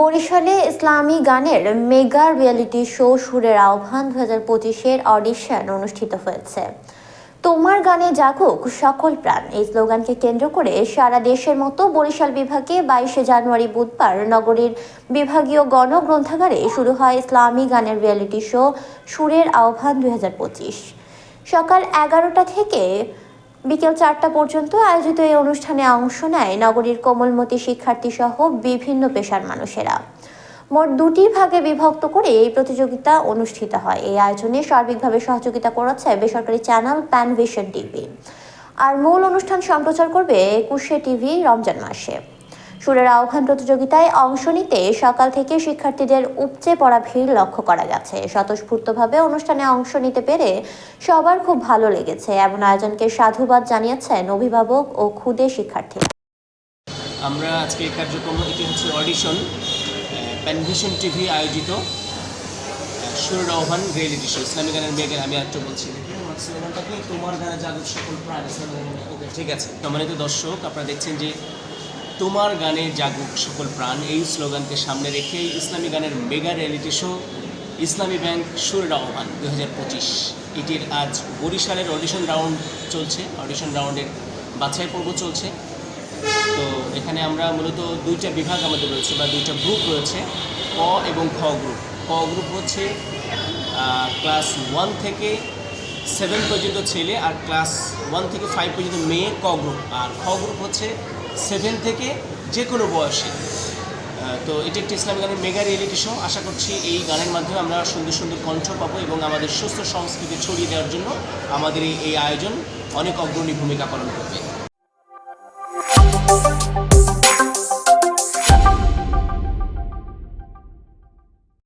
বরিশালে ইসলামী গানের mega reality show সুরের আহ্বান দু হাজার পঁচিশের অডিশন অনুষ্ঠিত হয়েছে। তোমার গানে জাগুক সকল প্রাণ। এই স্লোগানকে কেন্দ্র করে সারা দেশের মতো বরিশাল বিভাগে বাইশে জানুয়ারি বুধবার নগরীর বিভাগীয় গণগ্রন্থাগারে শুরু হয় ইসলামী গানের রিয়েলিটি শো সুরের আহ্বান দুই হাজার পঁচিশ। সকাল এগারোটা থেকে বিকেল চারটা পর্যন্ত আয়োজিত এই অনুষ্ঠানে অংশ নেয় নগরীর কোমলমতি শিক্ষার্থী সহ বিভিন্ন পেশার মানুষেরা। মোট দুটি ভাগে বিভক্ত করে এই প্রতিযোগিতা অনুষ্ঠিত হয়। এই আয়োজনে সার্বিকভাবে সহযোগিতা করেছে বেসরকারি চ্যানেল প্যানভিশন টিভি। আর মূল অনুষ্ঠান সম্প্রচার করবে একুশে টিভি রমজান মাসে। সুরের আহ্বান প্রতিযোগিতায় অংশ নিতে সকাল থেকে শিক্ষার্থীদের উপচে পড়া ভিড় লক্ষ্য করা গেছে। স্বতঃস্ফূর্তভাবে অনুষ্ঠানে অংশ নিতে পেরে সবার খুব ভালো লেগেছে। এমন আয়োজনকে সাধুবাদ জানিয়েছেন অভিভাবক ও ক্ষুদে শিক্ষার্থীরা আমরা আজকে এই কার্যক্রম এটি হচ্ছে অডিশন প্যানভিশন টিভি আয়োজিত সুর আহ্বান রিয়েলিটি শো ইসলামী গানের মেয়েকে আমি একটু বলছি। তোমার গানে জাগরুক সকল প্রাণ মেয়ে। ঠিক আছে। সম্মানিত দর্শক আপনারা দেখছেন যে তোমার গানে জাগুক সকল প্রাণ। এই স্লোগানকে সামনে রেখে ইসলামী গানের মেগা রিয়েলিটি শো, ইসলামী ব্যাংক সুরের আহ্বান দু হাজার পঁচিশ। এটির আজ বরিশালের অডিশন রাউন্ড চলছে, অডিশন রাউন্ডের বাছাই পর্ব চলছে। তো এখানে আমরা মূলত দুইটা বিভাগ আমাদের রয়েছে, বা দুইটা গ্রুপ রয়েছে, ক এবং খ গ্রুপ ক গ্রুপ হচ্ছে ক্লাস ওয়ান থেকে সেভেন পর্যন্ত ছেলে আর ক্লাস ওয়ান থেকে ফাইভ পর্যন্ত মেয়ে ক গ্রুপ আর খ গ্রুপ হচ্ছে সেভেন থেকে যে কোনো বয়সে। তো এটি একটি ইসলামী গানের মেগা রিয়েলিটি শো আশা করছি এই গানের মাধ্যমে আমরা সুন্দর সুন্দর কণ্ঠ পাবো এবং আমাদের সুস্থ সংস্কৃতি ছড়িয়ে দেওয়ার জন্য আমাদের এই আয়োজন অনেক অগ্রণী ভূমিকা পালন করবে।